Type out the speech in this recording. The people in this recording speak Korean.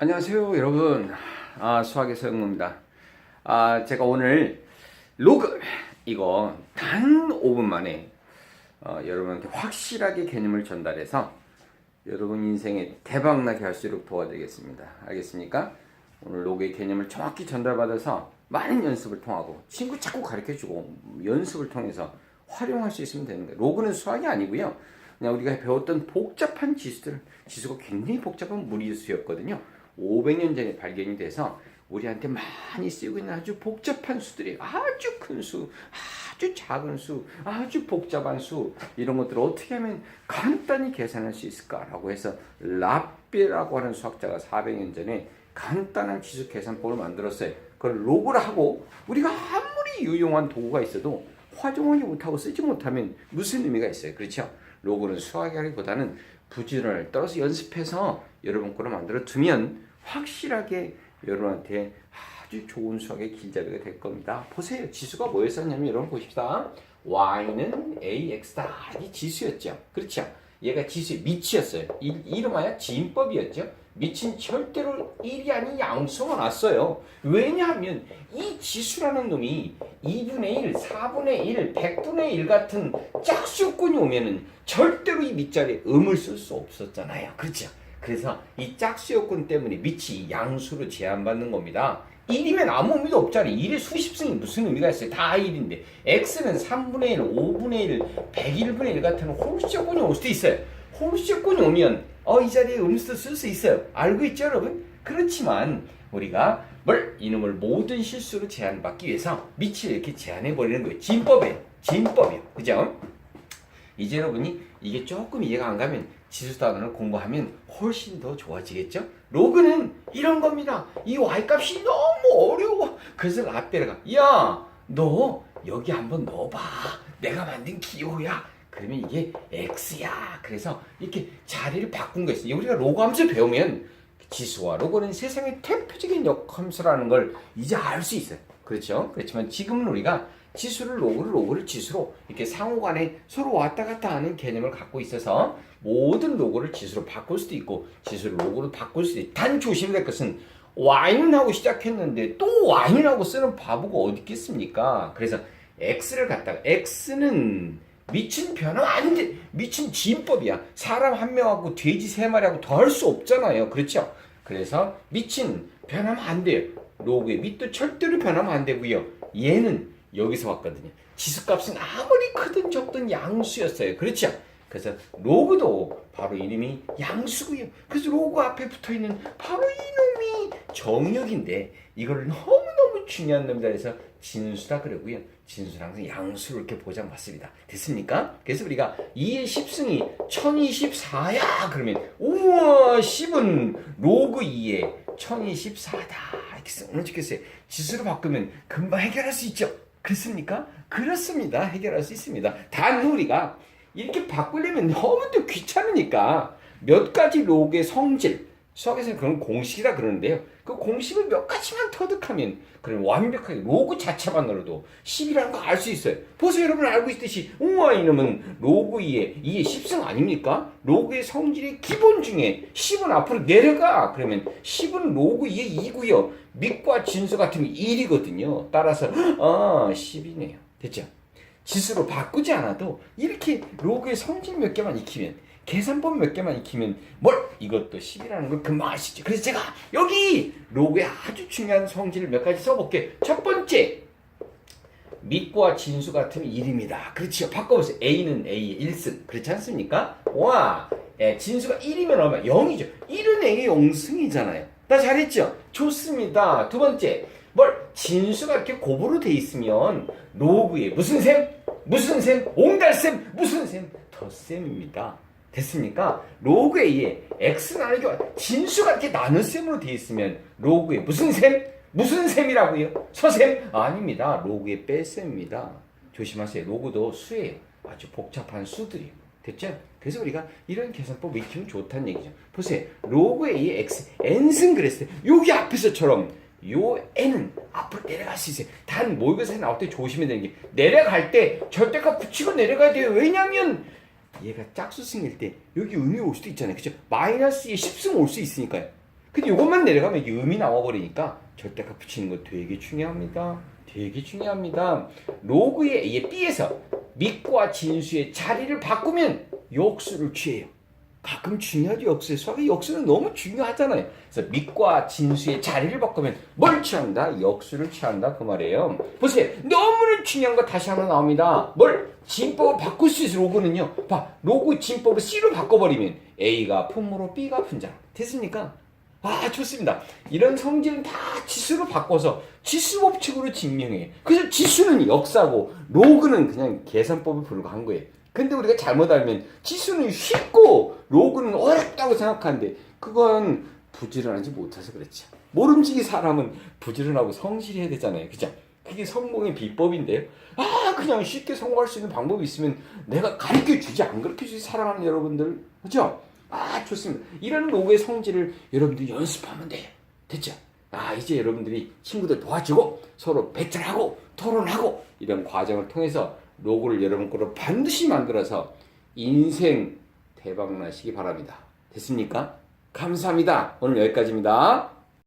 안녕하세요 여러분. 아, 수학의 서영무입니다. 아, 제가 오늘 로그 이거 단 5분 만에 어, 여러분께 확실하게 개념을 전달해서 여러분 인생에 대박나게 할수 있도록 도와드리겠습니다. 알겠습니까? 오늘 로그의 개념을 정확히 전달받아서 많은 연습을 통하고 친구 자꾸 가르쳐주고 연습을 통해서 활용할 수 있으면 되는 거예요. 로그는 수학이 아니고요. 그냥 우리가 배웠던 복잡한 지수들 지수가 굉장히 복잡한 무리수였거든요 500년 전에 발견이 돼서 우리한테 많이 쓰이고 있는 아주 복잡한 수들이 아주 큰 수, 아주 작은 수, 아주 복잡한 수 이런 것들을 어떻게 하면 간단히 계산할 수 있을까라고 해서 라베라고 하는 수학자가 400년 전에 간단한 지수 계산법을 만들었어요. 그걸 로그를 하고 우리가 아무리 유용한 도구가 있어도 활용하지 못하고 쓰지 못하면 무슨 의미가 있어요? 그렇죠? 로그는 수학이라기보다는 부지런을 떨어서 연습해서 여러분 거로 만들어 두면 확실하게 여러분한테 아주 좋은 수학의 길잡이가 될 겁니다. 보세요. 지수가 뭐였었냐면 여러분 보십시다. y는 ax다. 이게 지수였죠. 그렇죠? 얘가 지수의 밑이었어요. 이, 이름하여 진법이었죠. 밑은 절대로 1이 아닌 양수가 났어요. 왜냐하면 이 지수라는 놈이 2분의 1, 4분의 1, 100분의 1 같은 짝수권이 오면은 절대로 이 밑자리에 음을 쓸 수 없었잖아요. 그렇죠? 그래서 이 짝수 요건 때문에 밑이 양수로 제한받는 겁니다. 1이면 아무 의미도 없잖아요. 1의 수십승이 무슨 의미가 있어요? 다 1인데. x는 3분의 1, 5분의 1, 101분의 1 같은 홀수조건이 올 수도 있어요. 홀수조건이 오면 어, 이 자리에 음수 쓸수 있어요. 알고 있죠, 여러분? 그렇지만 우리가 뭘 이놈을 모든 실수로 제한받기 위해서 밑을 이렇게 제한해 버리는 거예요. 진법이에요. 진법이요. 그죠? 이제 여러분이 이게 조금 이해가 안 가면 지수 단원을 공부하면 훨씬 더 좋아지겠죠? 로그는 이런 겁니다. 이 y값이 너무 어려워. 그래서 라벨가 야, 너 여기 한번 넣어봐. 내가 만든 기호야. 그러면 이게 x야. 그래서 이렇게 자리를 바꾼 거 있어요. 우리가 로그 함수 배우면 지수와 로그는 세상의 대표적인 역함수라는 걸 이제 알 수 있어요. 그렇죠? 그렇지만 지금은 우리가 지수를 로그를 로그를 지수로 이렇게 상호간에 서로 왔다 갔다 하는 개념을 갖고 있어서 모든 로그를 지수로 바꿀 수도 있고 지수를 로그로 바꿀 수도 있고 단 조심될 것은 y는 하고 시작했는데 또 하고 쓰는 바보가 어디 있겠습니까? 그래서 x를 갖다가 x는 미친 변화 안 돼. 미친 진법이야. 사람 한 명하고 돼지 세 마리하고 더 할 수 없잖아요. 그렇죠? 그래서 미친 변하면 안 돼요. 로그의 밑도 절대로 변하면 안 되고요. 얘는 여기서 왔거든요. 지수값은 아무리 크든 적든 양수였어요. 그렇죠? 그래서 로그도 바로 이름이 양수고요. 그래서 로그 앞에 붙어 있는 바로 이놈이 정역인데 이걸 너무너무 중요한 놈이라 해서 진수라 그러고요. 진수는 항상 양수로 이렇게 보장받습니다. 됐습니까? 그래서 우리가 2의 10승이 1024야 그러면 우와 10은 로그 2의 1024다 이렇게 쓰면 좋겠어요. 지수로 바꾸면 금방 해결할 수 있죠. 그렇습니까? 그렇습니다. 해결할 수 있습니다. 단 우리가 이렇게 바꾸려면 너무 또 귀찮으니까 몇 가지 로그의 성질 수학에서는 그런 공식이라 그러는데요. 그 공식을 몇 가지만 터득하면 그럼 완벽하게 로그 자체만으로도 10이라는 거 알 수 있어요. 보세요 여러분 알고 있듯이 우와 이놈은 로그 2의 2의 10승 아닙니까? 로그의 성질의 기본 중에 10은 앞으로 내려가 그러면 10은 로그 2의 2고요. 밑과 진수 같으면 1이거든요. 따라서 아 10이네요. 됐죠? 지수로 바꾸지 않아도 이렇게 로그의 성질 몇 개만 익히면 계산법 몇 개만 익히면 뭘 이것도 10이라는 걸 금방 아시죠. 그래서 제가 여기 로그에 아주 중요한 성질을 몇 가지 써볼게요. 첫 번째 밑과 진수 같으면 1입니다. 그렇죠. 바꿔보세요. A는 A의 1승. 그렇지 않습니까? 와, 예, 진수가 1이면 얼마? 0이죠. 1은 A의 0승이잖아요. 나 잘했죠? 좋습니다. 두 번째, 뭘 진수가 이렇게 곱으로 돼 있으면 로그에 무슨 셈? 무슨 셈? 옹달셈? 무슨 셈? 덧셈입니다. 됐습니까? 로그 A에 X는 아니고 진수가 이렇게 나눗셈으로 돼 있으면 로그에 무슨 셈? 무슨 셈이라고요? 서셈? 아닙니다. 로그의 뺄셈입니다. 조심하세요. 로그도 수예요. 아주 복잡한 수들이에요. 됐죠? 그래서 우리가 이런 계산법 익히면 좋다는 얘기죠. 보세요. 로그 A의 X, N승 그랬어요. 여기 앞에서처럼 요 n은 앞으로 내려갈 수 있어요. 단 모의고사에 나올 때 조심해야 되는 게 내려갈 때 절대값 붙이고 내려가야 돼요. 왜냐면 얘가 짝수승일 때 여기 음이 올 수도 있잖아요. 그죠? 마이너스 10승 올 수 있으니까요. 근데 이것만 내려가면 이게 음이 나와버리니까 절대값 붙이는 거 되게 중요합니다. 되게 중요합니다. 로그의 A의 B에서 밑과 진수의 자리를 바꾸면 역수를 취해요. 가끔 중요하죠 역수의 수학의 역수는 너무 중요하잖아요. 그래서 밑과 진수의 자리를 바꾸면 뭘 취한다? 역수를 취한다 그 말이에요. 보세요. 너무나 중요한 거 다시 하나 나옵니다. 뭘? 진법을 바꿀 수 있어 로그는요. 봐. 로그 진법을 C로 바꿔버리면 A가 품으로 B가 분자. 됐습니까? 아 좋습니다. 이런 성질은 다 지수로 바꿔서 지수 법칙으로 증명해. 그래서 지수는 역사고 로그는 그냥 계산법에 불과한 거예요. 근데 우리가 잘못 알면 지수는 쉽고 로그는 어렵다고 생각하는데 그건 부지런하지 못해서 그렇지. 모름지기 사람은 부지런하고 성실해야 되잖아요. 그죠? 그게 성공의 비법인데요. 아 그냥 쉽게 성공할 수 있는 방법이 있으면 내가 가르쳐 주지 안 가르쳐 주지 사랑하는 여러분들 그죠? 아 좋습니다. 이런 로그의 성질을 여러분들이 연습하면 돼요. 됐죠? 아 이제 여러분들이 친구들 도와주고 서로 배틀하고 토론하고 이런 과정을 통해서 로고를 여러분 거로 반드시 만들어서 인생 대박 나시기 바랍니다. 됐습니까? 감사합니다. 오늘 여기까지입니다.